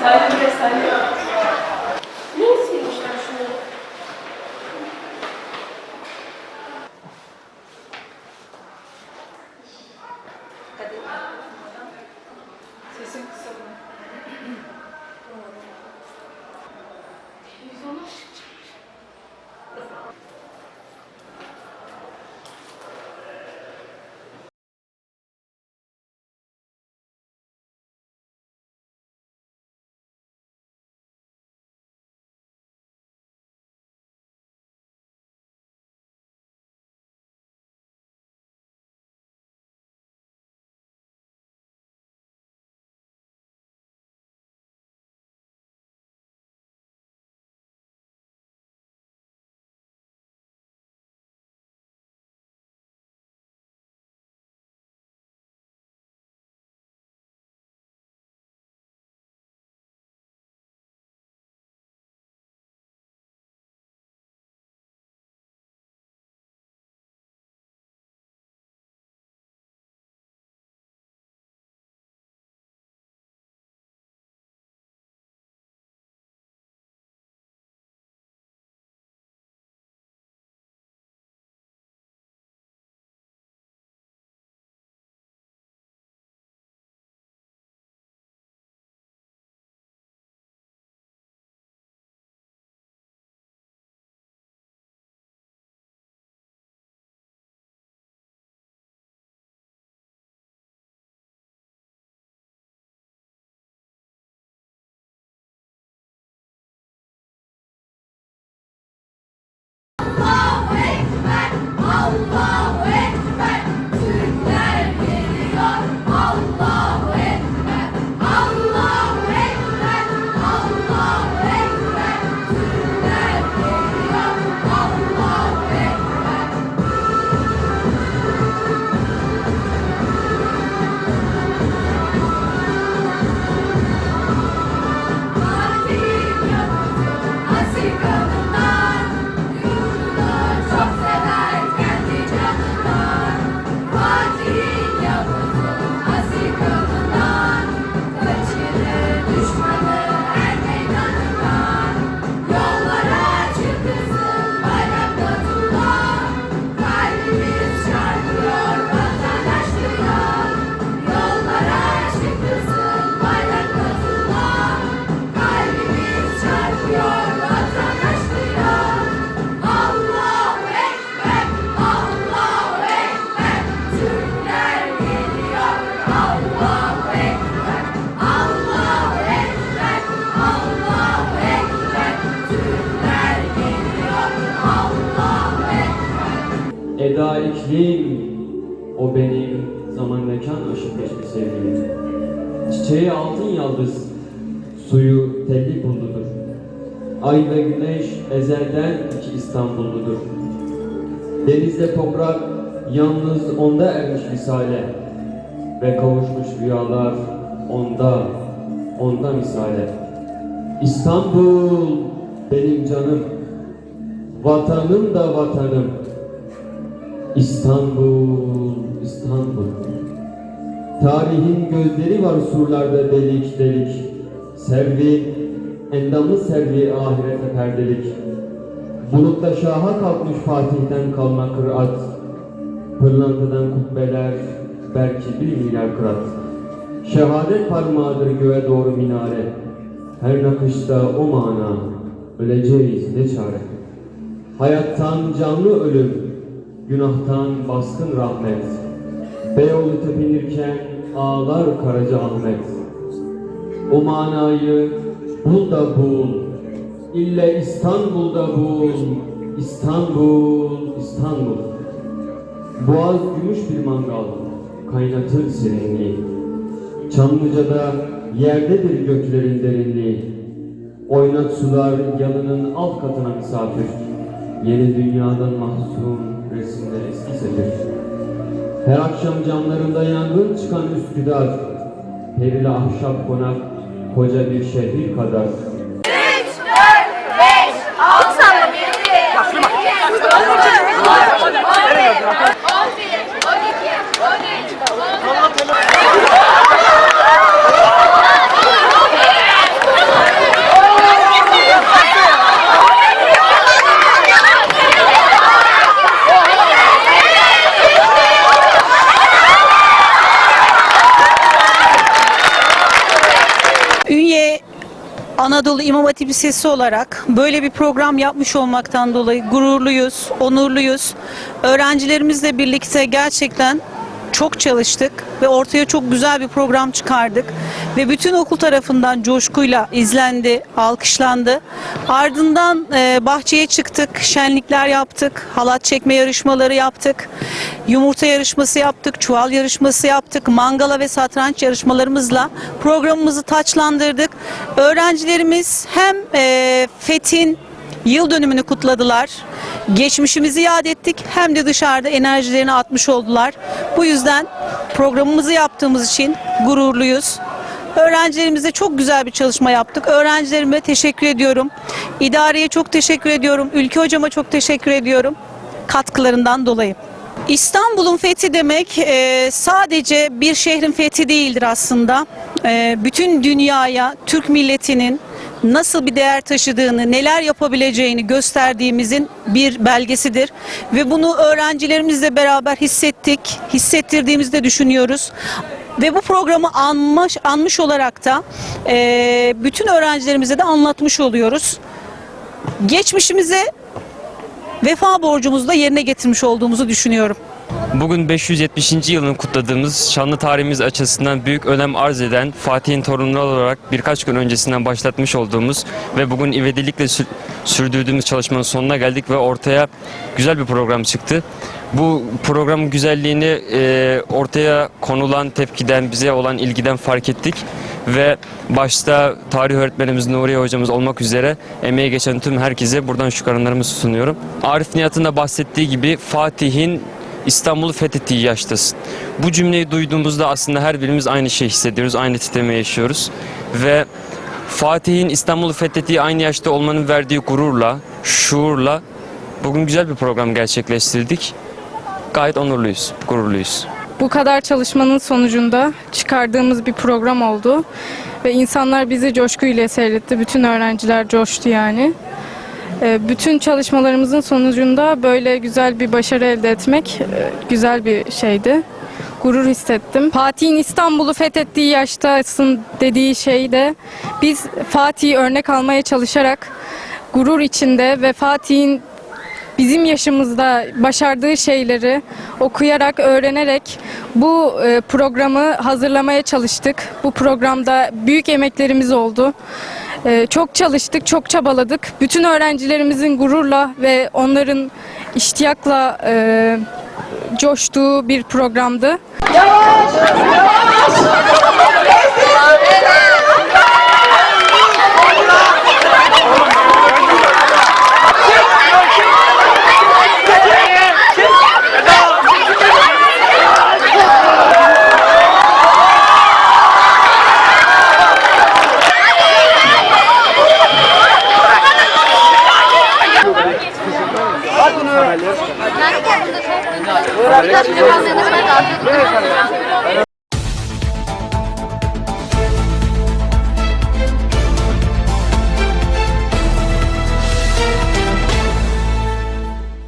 Salve, sai. Eda iklim, o benim zaman mekan aşık geçmiş sevgilim. Çiçeği altın yaldız, suyu telli pulludur. Ay ve güneş ezelden iki İstanbulludur. Denizde toprak yalnız onda ermiş misale ve kavuşmuş rüyalar onda, onda misale. İstanbul benim canım, vatanım da vatanım. İstanbul, İstanbul. Tarihin gözleri var surlarda delik delik. Servi, endamı servi ahirete perdelik. Bulutta şaha kalkmış Fatih'ten kalma kıraat. Pırlantadan kubbeler, belki bir milyar kırat. Şehadet parmağıdır göğe doğru minare. Her nakışta o mana, öleceğiz ne çare. Hayattan canlı ölüm, günahtan baskın rahmet. Beyoğlu tepinirken ağlar Karaca Ahmet. O manayı bul da bul, ille İstanbul'da bul, İstanbul, İstanbul. Boğaz gümüş bir mangal, kaynatır serinliği. Çamlıca'da yerdedir göklerin derinliği. Oynat sular yalının alt katına misafir. Yeni dünyadan mahzun resimler eski sedir. Her akşam camlarında yangın çıkan Üsküdar. Perili ahşap konak koca bir şehir kadar. Anadolu İmam Hatip Lisesi olarak böyle bir program yapmış olmaktan dolayı gururluyuz, onurluyuz. Öğrencilerimizle birlikte gerçekten çok çalıştık ve ortaya çok güzel bir program çıkardık. Ve bütün okul tarafından coşkuyla izlendi, alkışlandı. Ardından e, bahçeye çıktık, şenlikler yaptık, halat çekme yarışmaları yaptık, yumurta yarışması yaptık, çuval yarışması yaptık, mangala ve satranç yarışmalarımızla programımızı taçlandırdık. Öğrencilerimiz hem e, FET'in yıl dönümünü kutladılar. Geçmişimizi yad ettik hem de dışarıda enerjilerini atmış oldular. Bu yüzden programımızı yaptığımız için gururluyuz. Öğrencilerimize çok güzel bir çalışma yaptık. Öğrencilerime teşekkür ediyorum. İdareye çok teşekkür ediyorum. Ülke hocama çok teşekkür ediyorum. Katkılarından dolayı. İstanbul'un fethi demek e, sadece bir şehrin fethi değildir aslında. E, bütün dünyaya Türk milletinin nasıl bir değer taşıdığını, neler yapabileceğini gösterdiğimizin bir belgesidir. Ve bunu öğrencilerimizle beraber hissettik, hissettirdiğimizi de düşünüyoruz. Ve bu programı anmış, anmış olarak da e, bütün öğrencilerimize de anlatmış oluyoruz. Geçmişimize vefa borcumuzu da yerine getirmiş olduğumuzu düşünüyorum. Bugün 570. yılını kutladığımız şanlı tarihimiz açısından büyük önem arz eden Fatih'in torunları olarak birkaç gün öncesinden başlatmış olduğumuz ve bugün ivedilikle sür- sürdürdüğümüz çalışmanın sonuna geldik ve ortaya güzel bir program çıktı. Bu programın güzelliğini e, ortaya konulan tepkiden, bize olan ilgiden fark ettik ve başta tarih öğretmenimiz Nuriye hocamız olmak üzere emeği geçen tüm herkese buradan şükranlarımı sunuyorum. Arif Nihat'ın da bahsettiği gibi Fatih'in İstanbul'u fethettiği yaştasın. Bu cümleyi duyduğumuzda aslında her birimiz aynı şey hissediyoruz, aynı titreme yaşıyoruz. Ve Fatih'in İstanbul'u fethettiği aynı yaşta olmanın verdiği gururla, şuurla bugün güzel bir program gerçekleştirdik. Gayet onurluyuz, gururluyuz. Bu kadar çalışmanın sonucunda çıkardığımız bir program oldu. Ve insanlar bizi coşkuyla seyretti. Bütün öğrenciler coştu yani. Ee, Bütün çalışmalarımızın sonucunda böyle güzel bir başarı elde etmek e, güzel bir şeydi. Gurur hissettim. Fatih'in İstanbul'u fethettiği yaştasın dediği şey de biz Fatih'i örnek almaya çalışarak gurur içinde ve Fatih'in bizim yaşımızda başardığı şeyleri okuyarak, öğrenerek bu e, programı hazırlamaya çalıştık. Bu programda büyük emeklerimiz oldu. E, Çok çalıştık, çok çabaladık. Bütün öğrencilerimizin gururla ve onların iştiyakla e, coştuğu bir programdı. Öğretmenim ben de